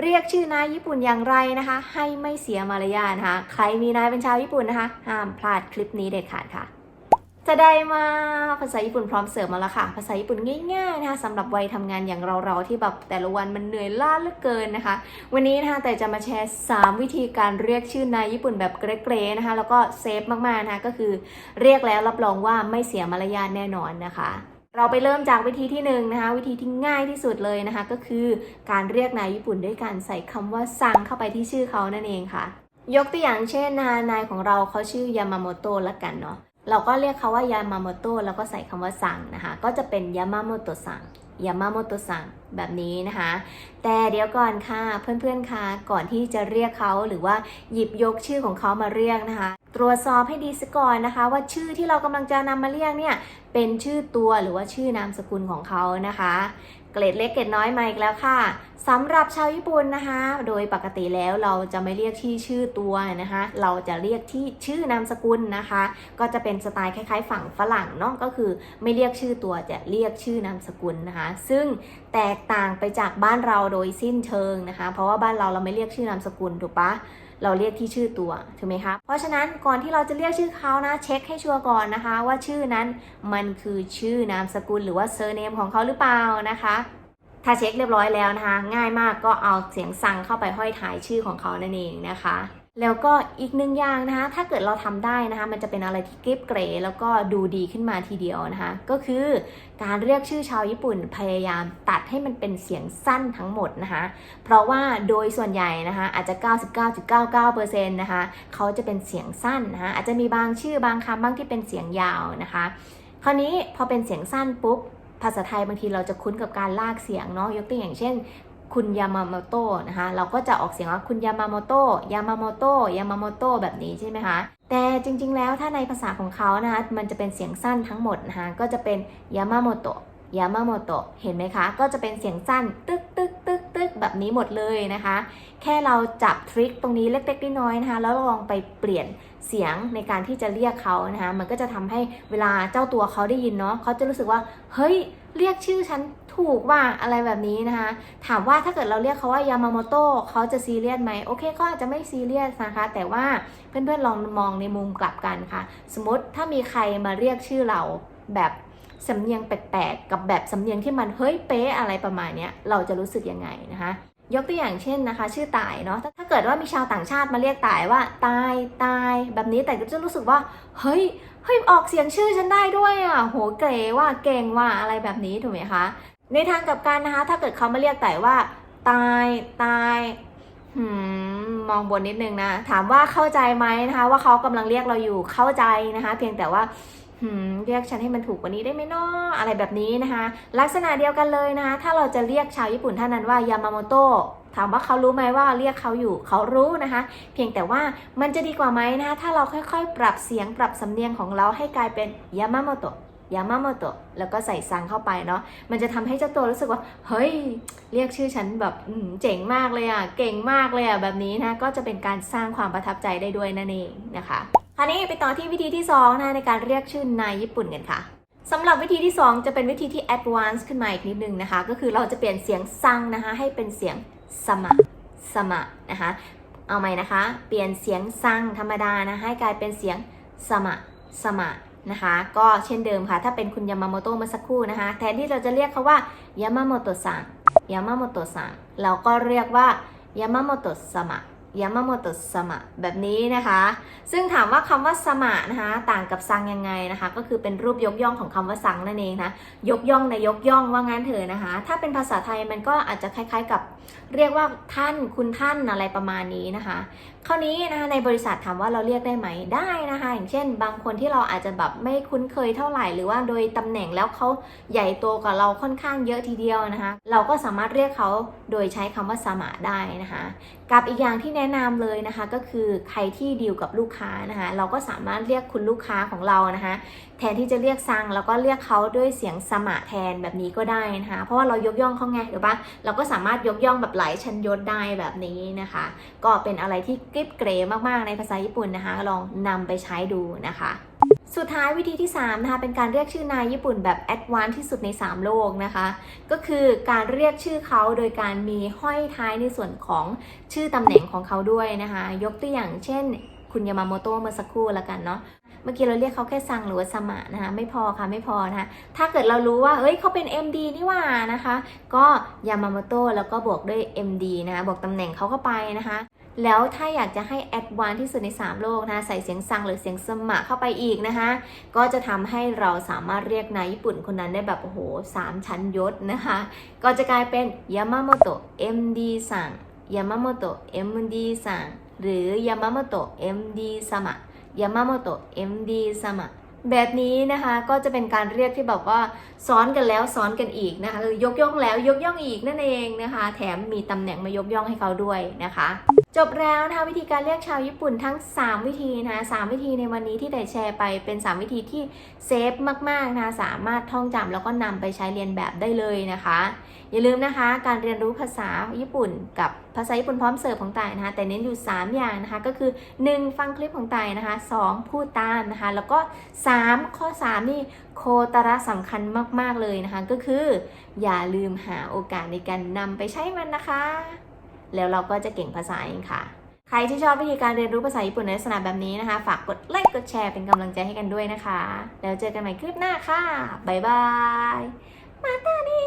เรียกชื่อนายญี่ปุ่นอย่างไรนะคะ ให้ไม่เสียมารยาทนะคะ ใครมีนายเป็นชาวญี่ปุ่นนะคะ ห้ามพลาดคลิปนี้เด็ดขาดค่ะ จะได้มาภาษาญี่ปุ่นพร้อมเสิร์ฟมาแล้วค่ะ ภาษาญี่ปุ่นง่ายๆนะคะสำหรับวัยทำงานอย่างเราๆที่แบบแต่ละวันมันเหนื่อยล้าเหลือเกินนะคะ วันนี้นะคะแต่จะมาแชร์ 3 วิธีการเรียกชื่อนายญี่ปุ่นแบบเกรๆนะคะ แล้วก็เซฟมากๆนะคะก็คือเรียกแล้วรับรองว่าไม่เสียมารยาทแน่นอนนะคะ เราไปเริ่มจากวิธีที่หนึ่งนะคะวิธีที่ง่ายที่สุดเลยนะคะ ก็คือการเรียกนายญี่ปุ่นด้วยการใส่คำว่าซังเข้าไปที่ชื่อเขานั่นเองค่ะ ยกตัวอย่างเช่นนะคะนายของเราเขาชื่อยามาโมโตะละกันเนาะเราก็เรียกเขาว่ายามาโมโตะแล้วก็ใส่คำว่าซังนะคะ ก็จะเป็นยามาโมโตะซังยามาโมโตะซัง แบบนี้นะคะ แต่เดี๋ยวก่อนค่ะเพื่อนๆค่ะก่อนที่จะเรียกเขาหรือว่าหยิบยกชื่อของเขามาเรียกนะคะ ตรวจสอบให้ดีซะก่อนนะคะ ว่าชื่อที่เรากำลังจะนำมาเรียกเนี่ยเป็นชื่อตัวหรือว่าชื่อนามสกุลของเขานะคะเกรดเล็กเกรดน้อยมาอีกแล้วค่ะสำหรับชาวญี่ปุ่นนะคะ โดยปกติแล้วเราจะไม่เรียกที่ชื่อตัวนะคะ เราจะเรียกที่ชื่อนามสกุลนะคะ ก็จะเป็นสไตล์คล้ายๆ ฝั่งฝรั่งเนาะก็คือไม่เรียกชื่อตัวจะเรียกชื่อนามสกุลนะคะ ซึ่งแตกต่างไปจากบ้านเราโดยสิ้นเชิงนะคะ เพราะว่าบ้านเราเราไม่เรียกชื่อนามสกุลถูกปะเราเรียกที่ชื่อตัวถูกไหมคะเพราะฉะนั้นก่อนที่เราจะเรียกชื่อเขานะเช็คให้ชัวร์ก่อนนะคะ ว่าชื่อนั้นมันคือชื่อนามสกุลหรือว่าเซอร์เนมของเขาหรือเปล่านะคะถ้าเช็คเรียบร้อยแล้วนะคะ ง่ายมากก็เอาเสียงสั่งเข้าไปห้อยท้ายชื่อของเขานั่นเองนะคะ แล้วก็อีกหนึ่งอย่างนะคะ ถ้าเกิดเราทำได้นะคะ มันจะเป็นอะไรที่เก็บเกรแล้วก็ดูดีขึ้นมาทีเดียวนะคะ ก็คือการเรียกชื่อชาวญี่ปุ่นพยายามตัดให้มันเป็นเสียงสั้นทั้งหมดนะคะ เพราะว่าโดยส่วนใหญ่นะคะ อาจจะ 99.99%นะคะ เขาจะเป็นเสียงสั้นนะคะ อาจจะมีบางชื่อบางคำบ้างที่เป็นเสียงยาวนะคะ คราวนี้พอเป็นเสียงสั้นปุ๊บภาษาไทยบางทีเราจะคุ้นกับการลากเสียงเนาะยกตัวอย่างเช่น คุณยามาโมโตะนะคะ เราก็จะออกเสียงว่าคุณยามาโมโตะยามาโมโตะยามาโมโตะแบบนี้ใช่ไหมคะ แต่จริงๆแล้วถ้าในภาษาของเขานะคะ มันจะเป็นเสียงสั้นทั้งหมดนะคะ ก็จะเป็นยามาโมโตะยามาโมโตะเห็นไหมคะ ก็จะเป็นเสียงสั้นตึกตึกตึกตึกแบบนี้หมดเลยนะคะ แค่เราจับทริคตรงนี้เล็กๆน้อยๆนะคะ แล้วลองไปเปลี่ยนเสียงในการที่จะเรียกเขานะคะ มันก็จะทำให้เวลาเจ้าตัวเขาได้ยินเนาะเขาจะรู้สึกว่า เฮ้ย เรียกชื่อฉัน ถูกว่าอะไรแบบนี้นะคะ ถามว่าถ้าเกิดเราเรียกเขาว่ายามาโมโตะเขาจะซีเรียสไหมโอเคเขาอาจจะไม่ซีเรียสนะคะ แต่ว่าเพื่อนๆลองมองในมุมกลับกันค่ะ สมมติถ้ามีใครมาเรียกชื่อเราแบบสำเนียงแปลกๆกับแบบสำเนียงที่มันเฮ้ยเป๊ะอะไรประมาณนี้เราจะรู้สึกยังไงนะคะยกตัวอย่างเช่นนะคะ ชื่อตายเนาะถ้าถ้าเกิดว่ามีชาวต่างชาติมาเรียกตายว่าตายตายแบบนี้แต่ก็จะรู้สึกว่า เฮ้ยเฮ้ยออกเสียงชื่อฉันได้ด้วยอะโหเก๋ว่าเก่งว่าอะไรแบบนี้ถูกไหมคะในทางกับกันนะคะ ถ้าเกิดเขามาเรียกแต่ว่า ตายตายหืมมองบนนิดนึงนะ ถามว่าเข้าใจไหมนะคะ ว่าเขากำลังเรียกเราอยู่เข้าใจนะคะ เพียงแต่ว่าหืมเรียกฉันให้มันถูกกว่านี้ได้ไหมเนาะอะไรแบบนี้นะคะ ลักษณะเดียวกันเลยนะคะถ้าเราจะเรียกชาวญี่ปุ่นท่านนั้นว่ายามาโมโตะถามว่าเขารู้ไหมว่าเรียกเขาอยู่เขารู้นะคะ เพียงแต่ว่ามันจะดีกว่าไหมนะคะถ้าเราค่อยๆ ปรับเสียงปรับสำเนียงของเราให้กลายเป็นยามาโมโตะ ยามาโมโตะแล้วก็ใส่ซังเข้าไปเนาะมันจะทำให้เจ้าตัวรู้สึกว่า เฮ้ย เรียกชื่อฉันแบบเจ๋งมากเลยอะ เก่งมากเลยอะ แบบนี้นะก็จะเป็นการสร้างความประทับใจได้ด้วยนั่นเองนะคะคราวนี้ไปต่อที่วิธีที่2นะในการเรียกชื่อนายญี่ปุ่นกันค่ะสำหรับวิธีที่ 2 จะเป็นวิธีที่ advanced ขึ้นมาอีกนิดนึงนะคะ ก็คือเราจะเปลี่ยนเสียงซังนะคะ ให้เป็นเสียงสมะสมะนะคะ เอาใหม่นะคะ เปลี่ยนเสียงซังธรรมดานะให้กลายเป็นเสียงสมะสมะ นะคะ ก็เช่นเดิมค่ะ ถ้าเป็นคุณยามาโมโตะเมื่อสักครู่นะคะ แทนที่เราจะเรียกเขาว่ายามาโมโตะซังยามาโมโตะซังเราก็เรียกว่ายามาโมโตะสมะ ยามาโมโตะสมะแบบนี้นะคะ ซึ่งถามว่าคำว่าสมะนะคะต่างกับซังยังไงนะคะ ก็คือเป็นรูปยกย่องของคำว่าซังนั่นเองนะยกย่องในยกย่องว่างั้นเถอะนะคะ ถ้าเป็นภาษาไทยมันก็อาจจะคล้ายๆกับเรียกว่าท่านคุณท่านอะไรประมาณนี้นะคะคราวนี้นะคะในบริษัทถามว่าเราเรียกได้ไหมได้นะคะ อย่างเช่น บางคนที่เราอาจจะแบบไม่คุ้นเคยเท่าไหร่หรือว่าโดยตำแหน่งแล้วเขาใหญ่โตกว่าเราค่อนข้างเยอะทีเดียวนะคะ เราก็สามารถเรียกเขาโดยใช้คำว่าสมะได้นะคะ กับอีกอย่างที่แนะนำเลยนะคะก็คือใครที่ดีลกับลูกค้านะคะเราก็สามารถเรียกคุณลูกค้าของเรานะคะแทนที่จะเรียกซังแล้วก็เรียกเขาด้วยเสียงสมะแทนแบบนี้ก็ได้นะคะเพราะว่าเรายกย่องเขาไงหรือปะเราก็สามารถยกย่องแบบหลายชั้นยศได้แบบนี้นะคะ ก็เป็นอะไรที่กริบเกรมากๆในภาษาญี่ปุ่นนะคะ ลองนำไปใช้ดูนะคะ สุดท้ายวิธีที่3นะคะเป็นการเรียกชื่อนายญี่ปุ่นแบบแอดวานที่สุดใน 3 โลกนะคะ ก็คือการเรียกชื่อเขาโดยการมีห้อยท้ายในส่วนของชื่อตำแหน่งของเขาด้วยนะคะ ยกตัวอย่างเช่น คุณยามาโมโตะเมื่อสักครู่ละกันเนาะเมื่อกี้เราเรียกเขาแค่ซังหรือว่าสมะนะคะไม่พอค่ะไม่พอนะคะถ้าเกิดเรารู้ว่าเฮ้ยเขาเป็น MD นี่ว่านะคะ ก็ยามาโมโตะแล้วก็บวกด้วย MD นะคะบวกตำแหน่งเขาเข้าไปนะคะ แล้วถ้าอยากจะให้แอดวานที่สุดใน 3 โลกนะใส่เสียงซังหรือเสียงสมะเข้าไปอีกนะคะก็จะทำให้เราสามารถเรียกนายญี่ปุ่นคนนั้นได้แบบโอ้โหสามชั้นยศนะคะก็จะกลายเป็นยามาโมโตะ MD ซังยามาโมโตะ MD ซังหรือยามาโมโตะ MD สมะยามาโมโตะ MD สมะ แบบนี้นะคะก็จะเป็นการเรียกที่แบบว่าซ้อนกันแล้วซ้อนกันอีกนะคะคือยกย่องแล้วยกย่องอีกนั่นเองนะคะ แถมมีตำแหน่งมายกย่องให้เขาด้วยนะคะ จบแล้วนะคะวิธีการเรียกชาวญี่ปุ่นทั้ง 3 วิธีนะคะสามวิธีในวันนี้ที่ได้แชร์ไปเป็น 3 วิธีที่เซฟมากๆนะคะสามารถท่องจำแล้วก็นำไปใช้เรียนแบบได้เลยนะคะ อย่าลืมนะคะ การเรียนรู้ภาษาญี่ปุ่น กับภาษาญี่ปุ่นพร้อมเสิร์ฟของต่ายนะคะ แต่เน้นอยู่ 3 อย่างนะคะก็คือ 1. ฟังคลิปของต่ายนะคะ 2. พูดตามนะคะ แล้วก็ 3ข้อ 3 นี่โคตระสำคัญมาก ๆ เลยนะคะ ก็คือ อย่าลืมหาโอกาสในการนำไปใช้มันนะคะ แล้วเราก็จะเก่งภาษาเองค่ะ ใครที่ชอบวิธีการเรียนรู้ภาษาญี่ปุ่นในลักษณะแบบนี้นะคะ ฝากกดไลค์กดแชร์เป็นกำลังใจให้กันด้วยนะคะ แล้วเจอกันใหม่คลิปหน้าค่ะบ๊ายบายมาตานี